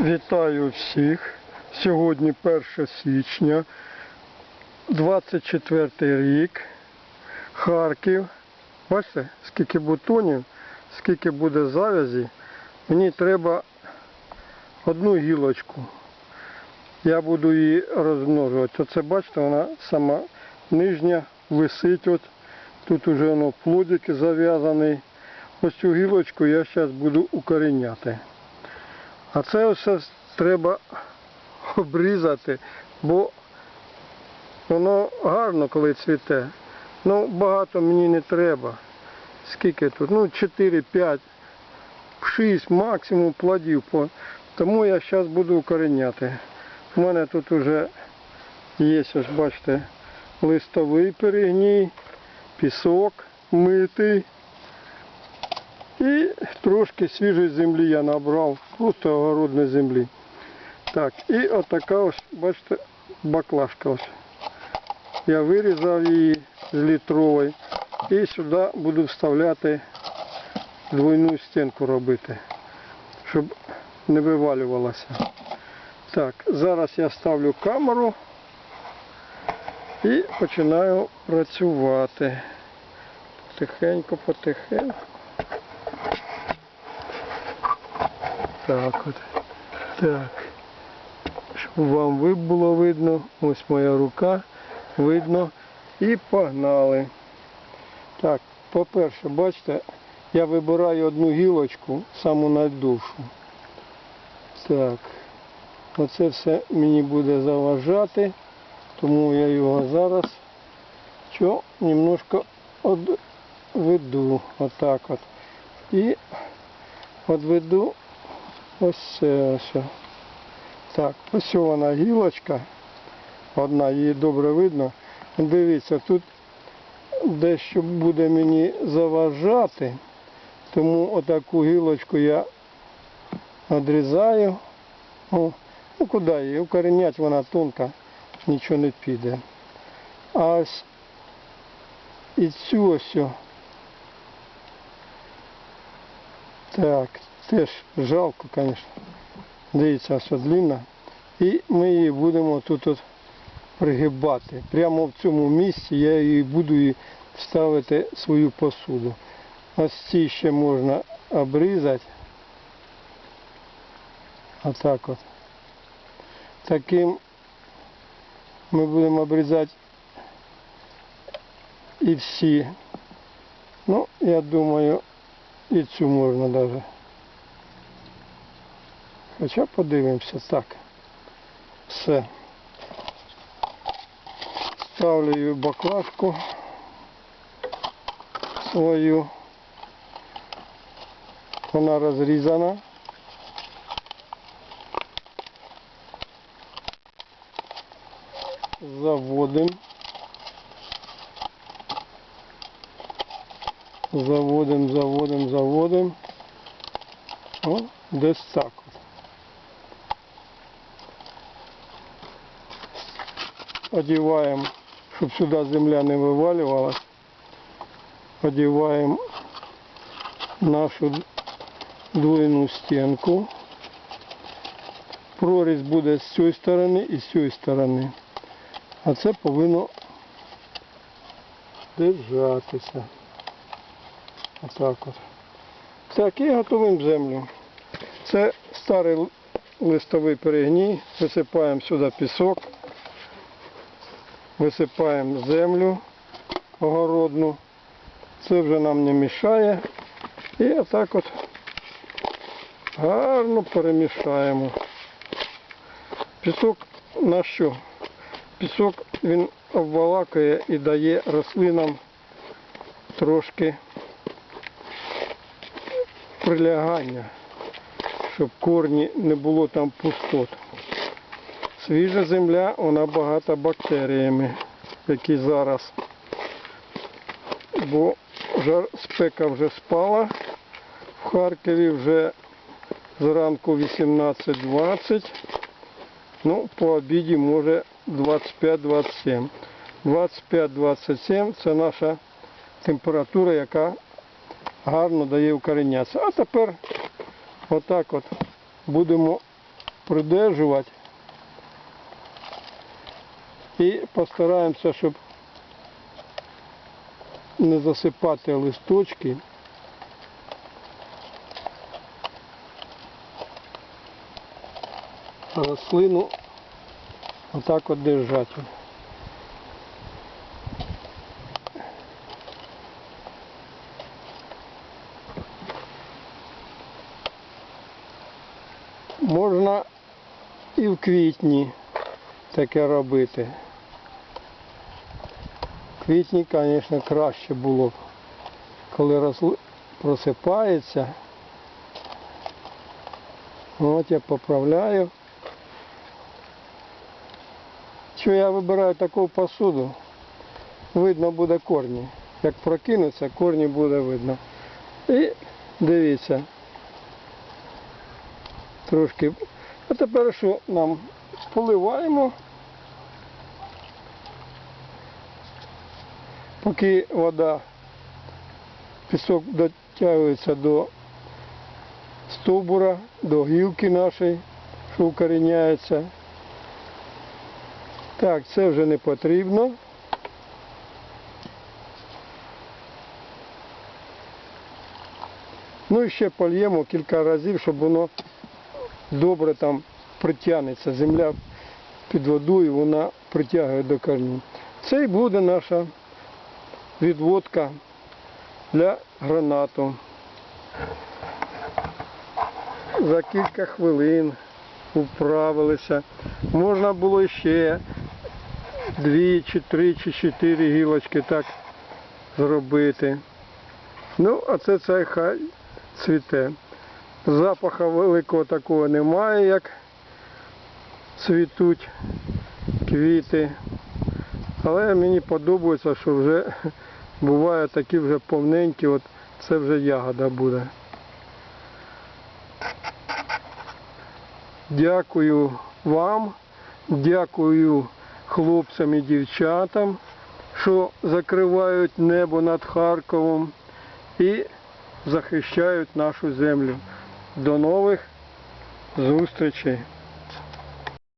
Вітаю всіх. Сьогодні 1 січня, 24 рік, Харків. Бачите, скільки бутонів, скільки буде завязі. Мені треба одну гілочку. Я буду її розмножувати. Оце бачите, вона сама нижня висить. От. Тут уже воно плодики зав'язаний. Ось цю гілочку я зараз буду укоріняти. А це все треба обрізати, бо воно гарно, коли цвіте. Ну, багато мені не треба. Скільки тут? Ну, 4, 5, 6 максимум плодів. Тому я зараз буду укореняти. У мене тут вже є, ось бачите, листовий перегній, пісок митий. І трошки свіжої землі я набрав, просто огородної землі. Так, і отака ось, бачите, баклажка ось. Я вирізав її з літрової і сюди буду вставляти двойну стінку робити, щоб не вивалювалося. Так, зараз я ставлю камеру і починаю працювати. Потихеньку, потихеньку. Так от. Так. Щоб вам було видно. Ось моя рука. Видно. І погнали. Так, по-перше, бачите, я вибираю одну гілочку, саму найдовшу. Так. Оце все мені буде заважати, тому я його зараз що, немножко одведу. Отак от. І одведу Ось це ось. Так, ось гілочка. Одна, її добре видно. Дивіться, тут дещо буде мені заважати, тому отаку гілочку я відрізаю. О, ну куди її? Укорінять вона тонка, нічого не піде. А ось і цю ось. Так, теж жалко, звісно. Дивіться, ось от длинна. І ми її будемо тут от пригибати. Прямо в цьому місці я її буду її ставити свою посуду. Ось ці ще можна обрізати. Отак от. Таким ми будемо обрізати і всі. Ну, я думаю, і цю можна навіть. Хоча подивимося так. Все. Ставлю баклажку свою. Вона розрізана. Заводим. Заводим, заводим, заводим. О, десь так от. одеваем, чтобы сюда земля не вываливалась, одеваем нашу двойну стенку. Прорізь буде з цієї сторони і з цієї сторони. А це повинно держатися. Отак от. Так, і готуємо землю. Це старий листовий перегній. Висипаємо сюди пісок. Висипаємо землю огородну. Це вже нам не мішає. І отак от гарно перемішаємо. Пісок на що? Пісок він обвалакує і дає рослинам трошки прилягання, щоб корні не було там пустот. Свіжа земля, вона багата бактеріями, які зараз. Бо жар, спека вже спала. В Харкові вже зранку 18-20. Ну, по обіді може 25-27. 25-27 це наша температура, яка гарно дає укорінятися. А тепер отак от будемо придержувати. І постараємося, щоб не засипати листочки. А рослину отак от держати. Можна і в квітні таке робити. Квітні, звісно, краще було б, коли просипається. От я поправляю. Що я вибираю таку посуду? Видно буде корні. Як прокинуться, корні буде видно. І дивіться. Трошки. А тепер що нам поливаємо. Поки вода, пісок дотягується до стовбура, до гілки нашої, що укоріняється. Так, це вже не потрібно. Ну і ще польємо кілька разів, щоб воно добре там притягнеться. Земля під водою, вона притягує до корнів. Це і буде наша відводка для гранату. За кілька хвилин управилися. Можна було ще дві, чи три, чи чотири гілочки так зробити. Ну, а це цей хай цвіте. Запаха великого такого немає, як цвітуть квіти. Але мені подобається, що вже буває такі вже повненькі, от це вже ягода буде. Дякую вам, дякую хлопцям і дівчатам, що закривають небо над Харковом і захищають нашу землю. До нових зустрічей!